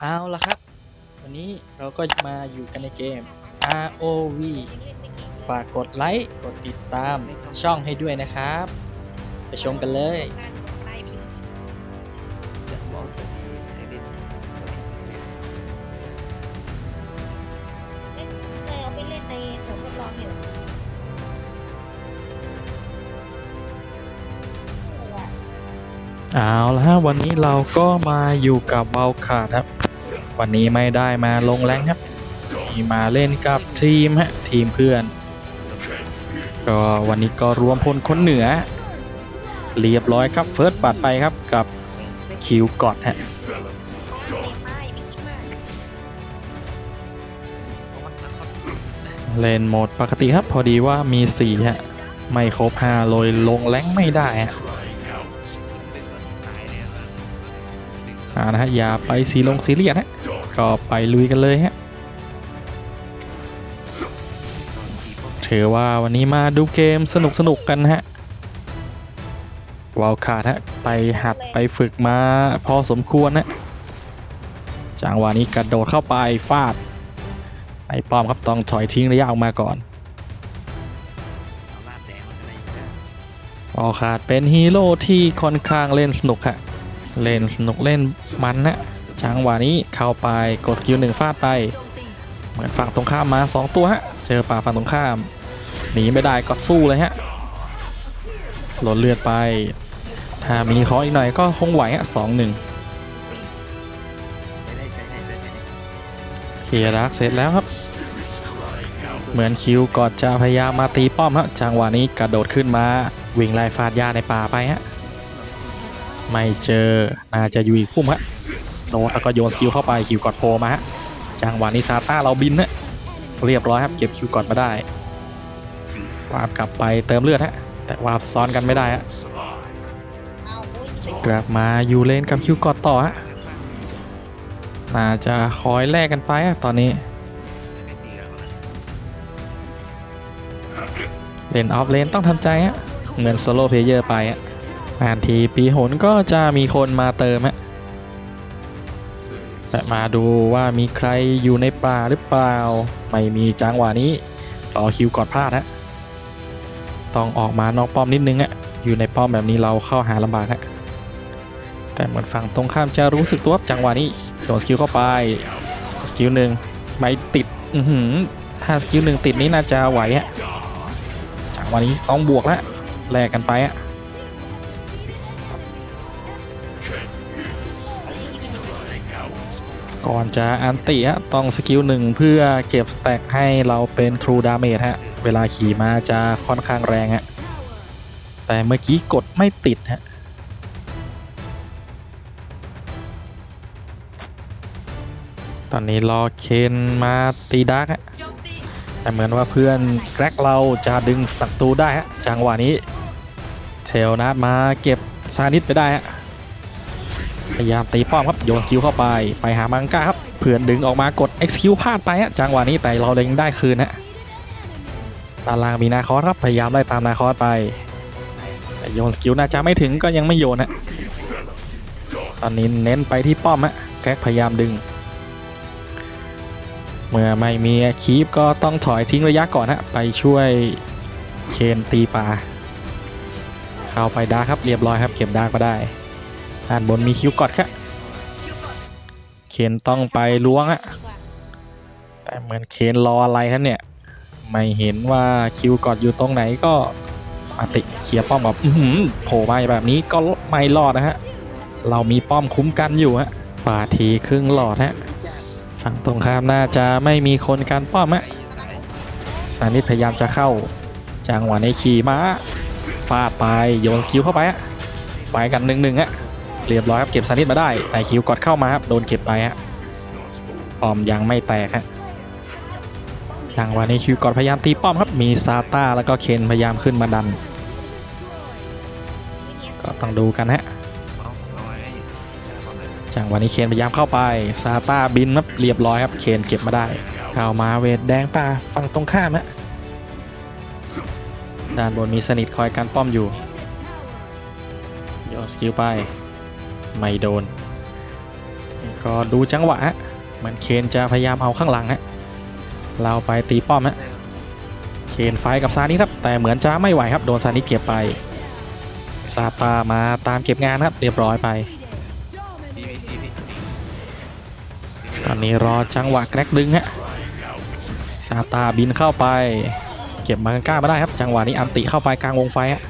เอาละครับ วันนี้เราก็มาอยู่กันในเกม ROV ฝากกดไลค์ กดติดตามช่องให้ด้วยนะครับ ไปชมกันเลย เอาละฮะวันนี้เราก็มาอยู่กับเบลขาดครับ วันนี้ไม่ได้มาลงแรงครับมีมาเล่นกับทีมฮะทีมเพื่อน ก็วันนี้ก็รวมพลคนเหนือ เรียบร้อยครับเฟิร์สปัดไปครับกับคิวกอดฮะเล่นโหมดปกติครับพอดีว่ามี4ฮะไม่ครบ5เลยลงแรงไม่ได้ฮะ อ่านะฮะอย่าไปซีลงซีเรียสฮะก็ไปลุยกันเลยฮะถือว่าวันนี้มาดูเกมสนุกสนุกๆกันฮะวาวขาดฮะไปหัดไปฝึกมาพอสมควรนะจังหวะนี้กระโดดเข้าไปฟาดไอ้ป้อมครับต้องถอยทิ้งระยะออกมาก่อนเอาลาดแดงมันก็ได้อยู่แล้ววาวขาดเป็นฮีโร่ที่ค่อนข้างเล่นสนุกฮะ เล่นสนุกเล่นมันนะจังหวะนี้เข้าไปกดสกิลหนึ่งฟาดไป เหมือนฝั่งตรงข้ามมา 2 ตัวฮะ เจอป่าฝั่งตรงข้าม หนีไม่ได้ก็สู้เลยฮะหลดเลือดไป ถ้ามีขออีกหน่อยก็คงไหวฮะสองหนึ่งเซตนี้เคลียรักเสร็จแล้วครับ เหมือนคิวกอดจะพยายามมาตีป้อมฮะจังหวะนี้กระโดดขึ้นมา วิ่งไล่ฟาดยาในป่าไปฮะ ไม่เจอ น่าจะอยู่อีกพุ่มฮะ โนตแล้วก็โยนสกิลเข้าไปคิวกอดโผล่มาฮะ จังหวะนี้ซาต้าเราบินฮะ เรียบร้อยครับ เก็บคิวกอดมาได้ วาบกลับไปเติมเลือดฮะ แต่วาบซ้อนกันไม่ได้ฮะ กลับมาอยู่เลนกับคิวกอดต่อฮะ น่าจะคอยแลกกันไปฮะตอนนี้ เลนออฟเลนต้องทำใจฮะ เหมือนโซโล่เพลเยอร์ไปฮะ นานทีปีหนก็จะมีคนมาเติมฮะแต่มาดูว่ามีใครอยู่ในป่าหรือเปล่า ไม่มีจังหวะนี้ต่อคิวกอดพลาดฮะต้องออกมานอกป้อมนิดนึงอะอยู่ในป้อมแบบนี้เราเข้าหาลำบากฮะแต่เหมือนฝั่งตรงข้ามจะรู้สึกตัวจังหวะนี้โดนสกิลเข้าไปสกิลหนึ่งไม่ติดอือหือถ้าสกิลหนึ่งติดนี้น่าจะไหวฮะจังหวะนี้ต้องบวกแล้วแลกกันไปอะ ก่อนจะอันติฮะต้องสกิลหนึ่งเพื่อเก็บสแต็กให้เราเป็น True Damage ฮะ เวลาขี่มาจะค่อนข้างแรงฮะ แต่เมื่อกี้กดไม่ติดฮะตอนนี้รอเคนมาตีดาร์กฮะแต่เหมือนว่าเพื่อนแกรกเราจะดึงศัตรูได้ฮะจังหวะนี้เทลนัดมาเก็บซานิสไปได้ฮะ พยายามตีป้อมครับโยนคิวเข้าไปไปหามังกาครับเพื่อนดึงออกมากด XQ พลาดไปฮะจังหวะนี้แต่เราเล็งได้คืนฮะด้านล่างมีนาคอสครับพยายามไล่ตามนาคอสไปแต่โยนสกิลน่าจะไม่ถึงก็ยังไม่โยนฮะตอนนี้เน้นไปที่ป้อมฮะแกรกพยายามดึง เมื่อไม่มีคีปก็ต้องถอยทิ้งระยะก่อนฮะไปช่วยเคนตีป่าเข้าไปดาครับเรียบร้อยครับเก็บดากมาได้ ด้านบนมีคิวกอดครับเคนต้องไปล้วงอะแต่เหมือนเคนรออะไรครับเนี่ย ไม่เห็นว่าคิวกอดอยู่ตรงไหนก็มาติเคลียป้อมแบบโผล่มาแบบนี้ก็ไม่รอดนะฮะ เรามีป้อมคุ้มกันอยู่ฮะฝ่าทีครึ่งหลอดฮะ ฝั่งตรงข้ามน่าจะไม่มีคนการป้อมฮะสานิทพยายามจะเข้า จังหวะในขี่ม้าฟาดไปโยนสกิลเข้าไปฮะไปกันหนึ่งหนึ่งฮะ เรียบร้อยครับเก็บสานิทมาได้ แต่คิวกดเข้ามาครับโดนเก็บไปฮะป้อมยังไม่แตกฮะจังหวะนี้คิวกดพยายามตีป้อมครับมีซาต้าแล้วก็เคนพยายามขึ้นมาดัน ก็ต้องดูกันฮะจังหวะนี้เคนพยายามเข้าไปซาต้าบินครับเรียบร้อยครับเคนเก็บมาได้เข้ามาเวทแดงป่าฝั่งตรงข้ามฮะด้านบนมีสนิทคอยการป้อมอยู่โยนสกิลไป ไม่โดน ก็ดูจังหวะฮะเหมือนเคนจะพยายามเอาข้างหลังฮะเราไปตีป้อมฮะเคนไฟกับซานิครับ แต่เหมือนจะไม่ไหวครับโดนซานิเก็บไปซาตามาตามเก็บงานครับเรียบร้อยไป ตอนนี้รอจังหวะแกรกดึงฮะซาตาบินเข้าไป เก็บมากันก้ามาได้ครับ จังหวะนี้อันติเข้าไปกลางวงไฟฮะ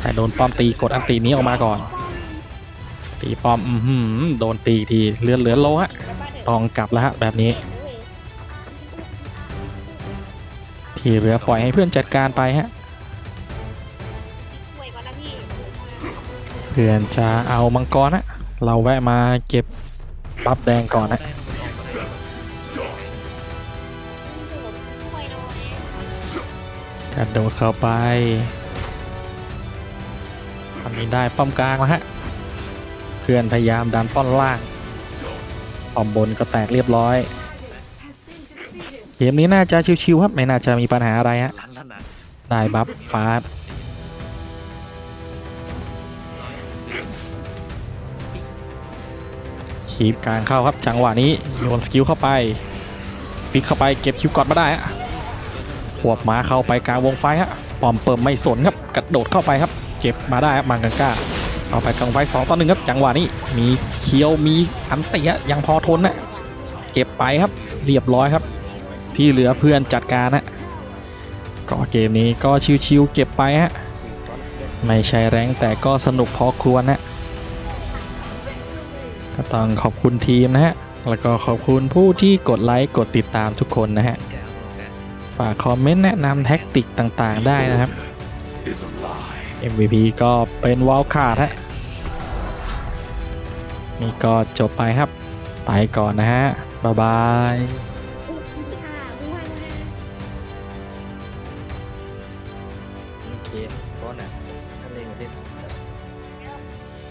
แต่โดนป้อมตีกดอันตินี้ออกมาก่อน ตีป้อม อือหือโดนตีทีเลือนเหลือโลฮะแล้วบ้านเดือดต้องกลับแล้วฮะแบบนี้ ที่เหลือปล่อยให้เพื่อนจัดการไปฮะ เพื่อนจะเอามังกรฮะ เราแวะมาเก็บบัฟแดงก่อนนะได้มันออกระโดดเข้าไปตอนนี้ได้ป้อมกลางแล้วฮะ พื่อนพยายามดันป้อนล่างปอมบนก็แตกเรียบร้อย เกมนี้น่าจะชิวๆครับ ไม่น่าจะมีปัญหาอะไรฮะ ได้บัฟฟาสคีบกลางเข้าครับจังหวะนี้โยนสกิลเข้าไป ฟิกเข้าไปเก็บคิวกอดมาได้ฮะขวบม้าเข้าไปกลางวงไฟฮะปอมเปิมไม่สนครับกระโดดเข้าไปครับ เก็บมาได้ครับมังกังก้า เอาไปกลางไฟสองต่อหนึ่งครับจังหวะนี้มีเคียวมีอันเตียยังพอทนนะเก็บไปครับเรียบร้อยครับ ที่เหลือเพื่อนจัดการฮะก็เกมนี้ก็ชิวๆเก็บไปฮะไม่ใช่แรงแต่ก็สนุกพอควรนะก็ต้องขอบคุณทีมนะฮะ แล้วก็ขอบคุณผู้ที่กดไลค์กดติดตามทุกคนนะฮะ ฝากคอมเมนต์แนะนำแท็กติกต่างๆได้นะครับ MVP ก็เป็นวอลคาร์ดฮะนี่ก็จบไปครับ ไปก่อนนะฮะ บ๊ายบายอุ๊ยค่ะไม่ไหวนะโอเคก้อนอะถ้าเล่นเล่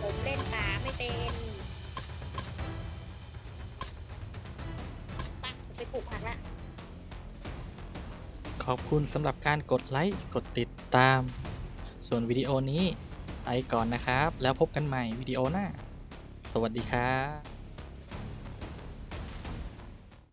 ผมเล่นตาไม่เป็นปักไปปลูกผักละขอบคุณสำหรับการกดไลค์ กดติดตาม ส่วนวิดีโอนี้ไปก่อนนะครับ แล้วพบกันใหม่วิดีโอหน้า สวัสดีครับ